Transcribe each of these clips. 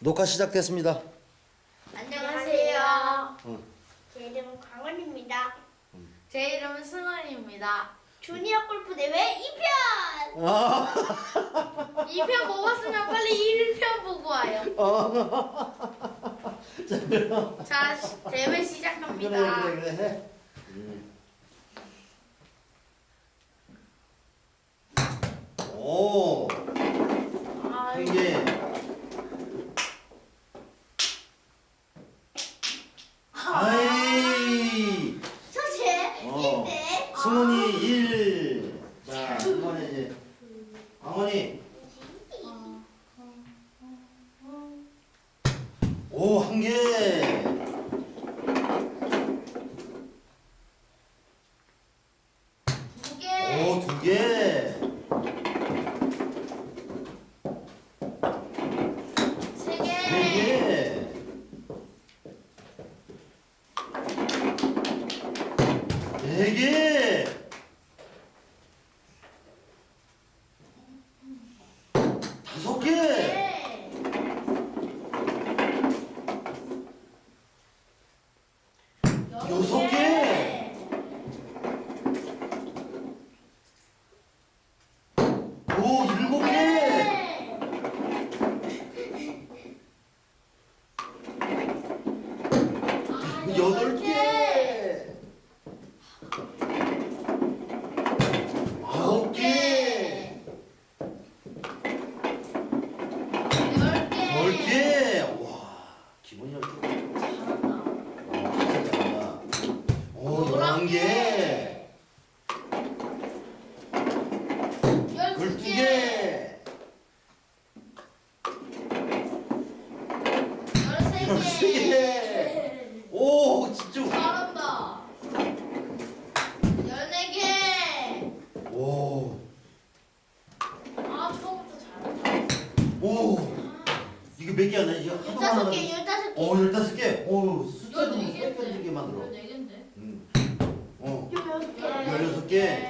녹화 시작됐습니다. 안녕하세요. 어. 제 이름은 강원입니다. 제 이름은 승원입니다. 주니어 골프 대회 2편! 아, 2편 먹었으면 빨리 1편 보고 와요. 자, 그럼. 자, 시- 대회 그래, 시작합니다. 그래, 해. 음. 오, 아, 한 개. 아이, 저제 어. 1대 승훈이 1. 자, 이번에 이제, 강원이. 오, 한 개. 두 개. 오, 두 개. 세네 개. 개. 네 개. 다섯 개. 네. 여섯 개. 오, 일곱 개. 네. 아, 여덟 개. 아홉 개. 열 개. 열 개. 와, 기본이 열 개. 잘한다. 어, 진짜 잘한다. 오, 열한 개. 열두 개. 개. 열세 열세 개. 개. 오, 진짜. 잘한다. 열네 개. 오, 아, 처음부터 잘한다. 오. 이거 몇 개야? 나 이거 하나만 하나. 15개, 15개. 어, 열다섯 개. 오, 숫자 좀 열네 개인데. 헷갈리게 만들어. 열네 개인데. 음. 어, 16개. 열여섯 개.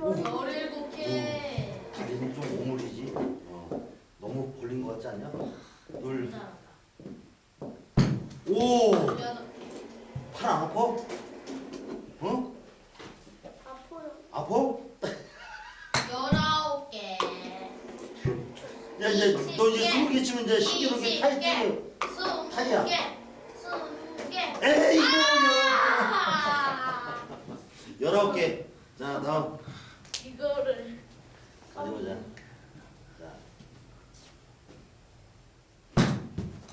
열일곱 개. 다리는 좀 오물이지. 어, 너무 벌린 것 같지 않냐? 둘. 잘한다. 오, 여덟. 팔 안 아파? 어? 아파요. 아파? 열아홉 개. 야, 이제 너 이제 스무 개 치면 이제 신기록 게 이십 타이틀. 개. 스무 타이야. 에이, 이거 아! 열아홉 개. 자, 다음. 이거를. 어디 보자. 자.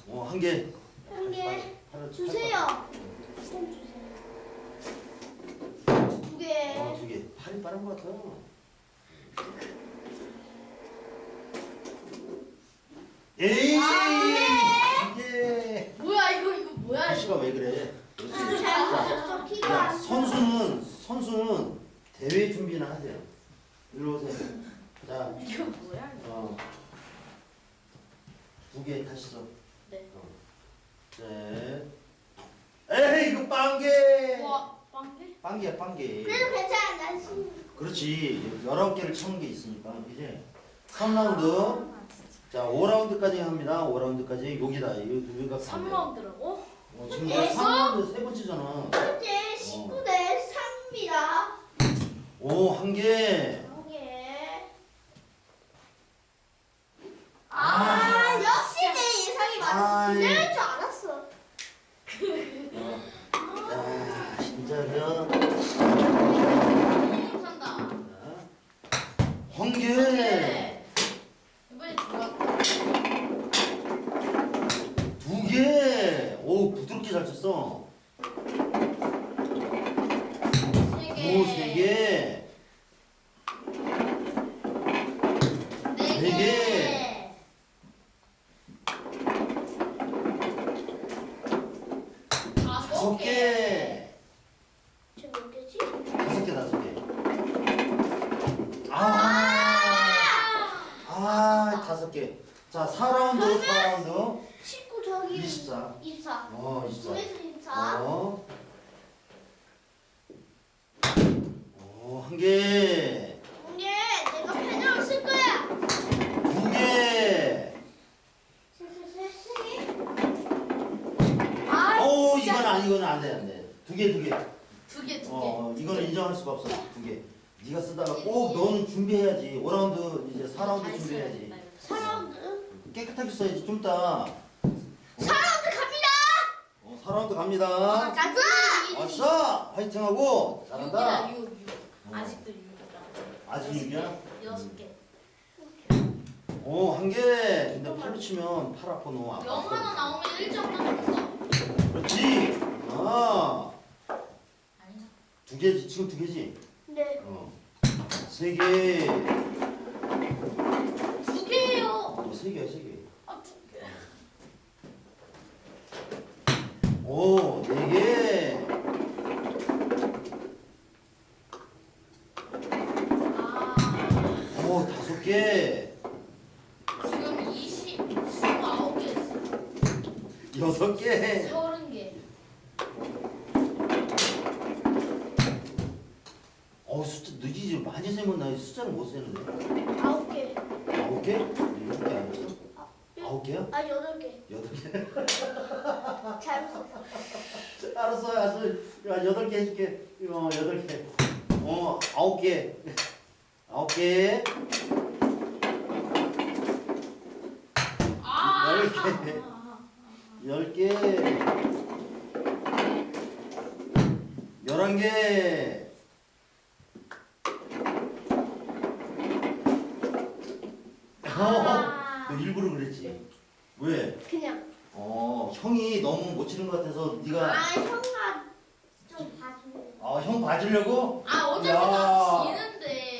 어, 한 개. 한 개. 주세요. 두 팔. 개. 어, 두 개. 팔이 빠른 것 같아. 에이! 아, 두 개. 뭐야 이거 이거 뭐야 씨가 이거? 왜 그래? 그렇지. 잘못했어. 키가 야, 안 선수는 선수는 대회 준비나 하세요. 일로 오세요. 자, 이거 뭐야? 이거? 어, 두 개 다시 써. 네. 어. 셋. 에이 이거 빵개. 와 빵개? 빵개야 빵개. 그래도 괜찮아. 난 신. 그렇지. 열아홉 개를 쳐는 게 있으니까 이제 3라운드. 자, 5라운드까지 합니다. 5라운드까지 여기다. 이거 우리가 3라운드라고? 어, 지금 벌써? 3라운드 세 번째잖아. 현재 19대 3입니다. 오. 한 개. 아. 아, 역시 내 예상이 맞았어. 아이. 기대할 줄 알았어. 어. 자, 진짜면. 산다. 한 개. 네. 이번에 좋았다. 두 개. 오, 부드럽게 잘 쳤어. 세 개. 오, 세 개. 네네 개. 개. 다섯 다섯 개. 개. 지금 몇 개지? 다섯 개, 다섯 개. 아. 아, 다섯 개. 자, 4라운드, 4라운드. 여기 24. 24. 어, 24. 조회수 24. 어. 오, 한 개. 공개 내가 편하고 쓸 거야. 두 개. 세세세세. 아, 오, 진짜. 이건 아니, 이건 안 돼, 안 돼. 두 개, 두 개. 두 개, 두 어, 개. 어, 이거는 인정할 수가 없어. 네. 두 개. 네가 쓰다가 꼭 너는 준비해야지. 5라운드 이제 4라운드 준비해야지. 사람들. 깨끗하게 써야지. 좀 이따 사람들 갑니다. 어, 4라운드 갑니다. 가자. 아싸! 화이팅 하고. 잘한다. 6이다, 6, 6. 어. 아직도 6이다. 아직 6이야? 여섯 개. 오, 한 개. 근데 팔로 치면 팔 아파, 너. 아파. 0 하나 나오면 1점 하나 그렇지. 아. 아니야. 두 개지. 지금 두 개지? 네. 어. 세 개. 두 개예요. 어, 세 개야, 세 개. 아, 두 개. 오, 네 개. 아, 오, 다섯 개. 지금 20, 29개 했어. 여섯 개. 30개. 어, 숫자 늦이지. 많이 세면 나 숫자를 못 세는데. 아홉 개. 아홉 개? 아홉 개야? 아 여덟 개. 여덟 개? 잘못. 알았어, 알았어. 야, 여덟 개 해줄게. 어, 여덟 개. 어, 아홉 개. 아홉 개. 아, 열 개. 아, 열 개. 열한 개. 아. 너 일부러 그랬지? 왜? 그냥. 어, 형이 너무 못 치는 것 같아서 네가 아 형아 좀 봐주면. 아, 형 봐주려고? 아, 어차피 야. 나 지는데.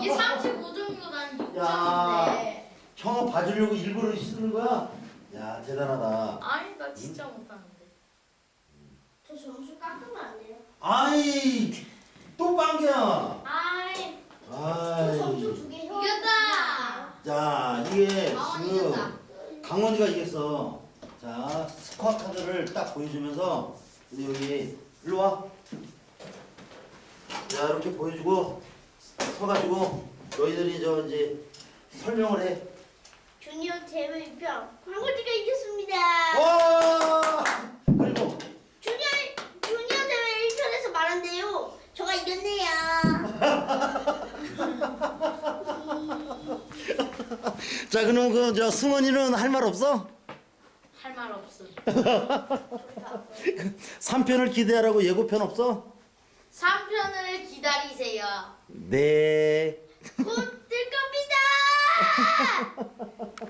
이게 35점이고 난 6점인데. 야. 형을 봐주려고 일부러 쓰는 거야? 야, 대단하다. 아니, 나 진짜 못하는데. 저 점수 깎으면 안 돼요? 아이, 또 빵이야. 아이, 저 점수 아이. 두개 형. 이겼다. 자, 이게 지금 이겼다. 강원이가 이겼어. 자, 스코어 카드를 딱 보여주면서 근데 여기 일로 와. 자, 이렇게 보여주고 서가지고 너희들이 저 이제 설명을 해. 주니어 입장. 광고지가 이겼습니다. 와! 그리고 주니어 주니어 대회 1편에서 말한대요. 저가 이겼네요. 자, 그럼 그 저 승원이는 할 말 없어? 할 말 없어. 3편을 기대하라고 예고편 없어? 3편을 기다리세요. 네. 곧 뜰 겁니다.